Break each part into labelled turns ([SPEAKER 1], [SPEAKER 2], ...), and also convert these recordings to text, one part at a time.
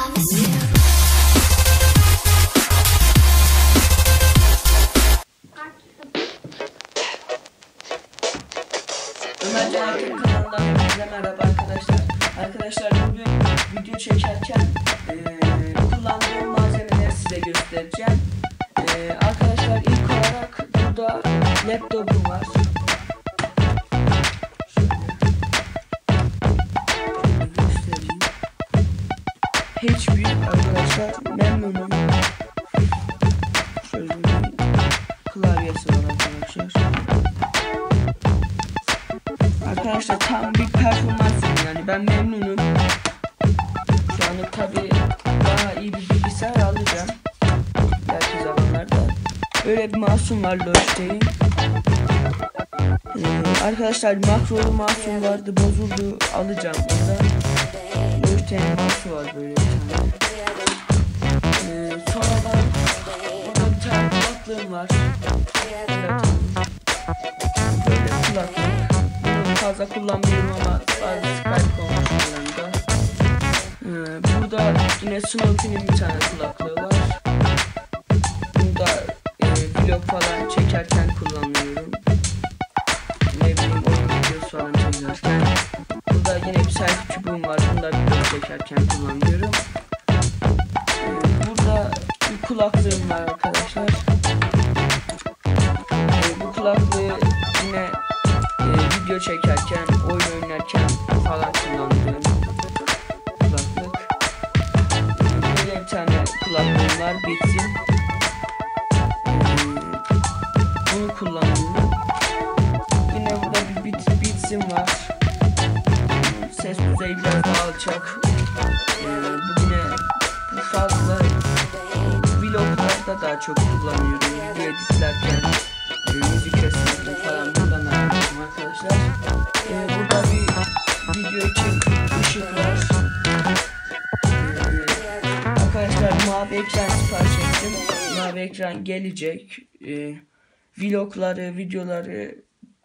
[SPEAKER 1] Ömer Erkin kanalından merhaba arkadaşlar. Arkadaşlar bugün video çekerken kullandığım malzemeleri size göstereceğim. Arkadaşlar ilk olarak burada laptopum var. HP arkadaşlar memnunum. Şöyle bir klavyesi var arkadaşlar. Arkadaşlar tam bir performans ürünü yani ben memnunum. Şu anda tabi daha iyi bir bilgisayar alacağım. Belki zamanlarda. Böyle bir masum var Logitech'in. Ee, arkadaşlar makrolu masum vardı bozuldu alacağım burada. Logitech'in mouse'u var böyle sonradan burada bir tane var. Böyle kulaklık. Bunu fazla kullanmıyorum ama bazı Skype. Ee, burada yine Snoopy'nin bir tane kulaklığı var. Bunu da vlog falan çekerken kullanıyorum. Ne bileyim oyun videosu falan çekerken. Burada yine bir selfie çubuğum var. Bunu da video çekerken kullanıyorum. Kulaklığım var arkadaşlar. Ee, bu kulaklığı yine e, video çekerken, oyun oynarken falan kullandığım kulaklık. Böyle bir tane kulaklığım var, Beats'in. Ee, bunu kullanıyorum. Yine burada bir Beats, Beats'im var. Ses düzeyi biraz daha alçak. Ee, bu yine bu fazla vloglarda daha çok kullanıyorum. Video editlerken, müzik kesinlikle falan kullanıyorum arkadaşlar. Ee, burada bir video için ışık var. Ee, arkadaşlar mavi ekran sipariş ettim. Mavi ekran gelecek. Ee, vlogları, videoları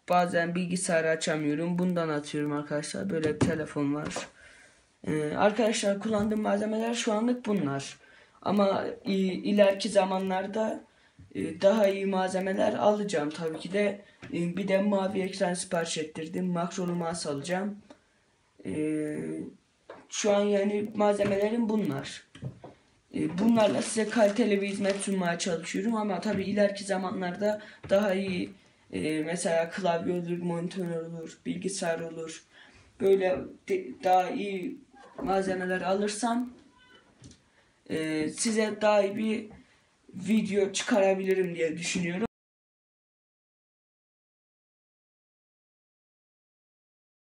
[SPEAKER 1] bazen bilgisayarı açamıyorum. Bundan atıyorum arkadaşlar. Böyle bir telefon var. Ee, arkadaşlar kullandığım malzemeler şu anlık bunlar. Ama ileriki zamanlarda e, daha iyi malzemeler alacağım tabii ki de. E, bir de mavi ekran sipariş ettirdim. Makrolu mouse alacağım. E, şu an yani malzemelerim bunlar. Bunlarla size kaliteli bir hizmet sunmaya çalışıyorum ama tabii ileriki zamanlarda daha iyi mesela klavye olur, monitör olur, bilgisayar olur. Böyle daha iyi malzemeler alırsam e, size daha iyi bir video çıkarabilirim diye düşünüyorum.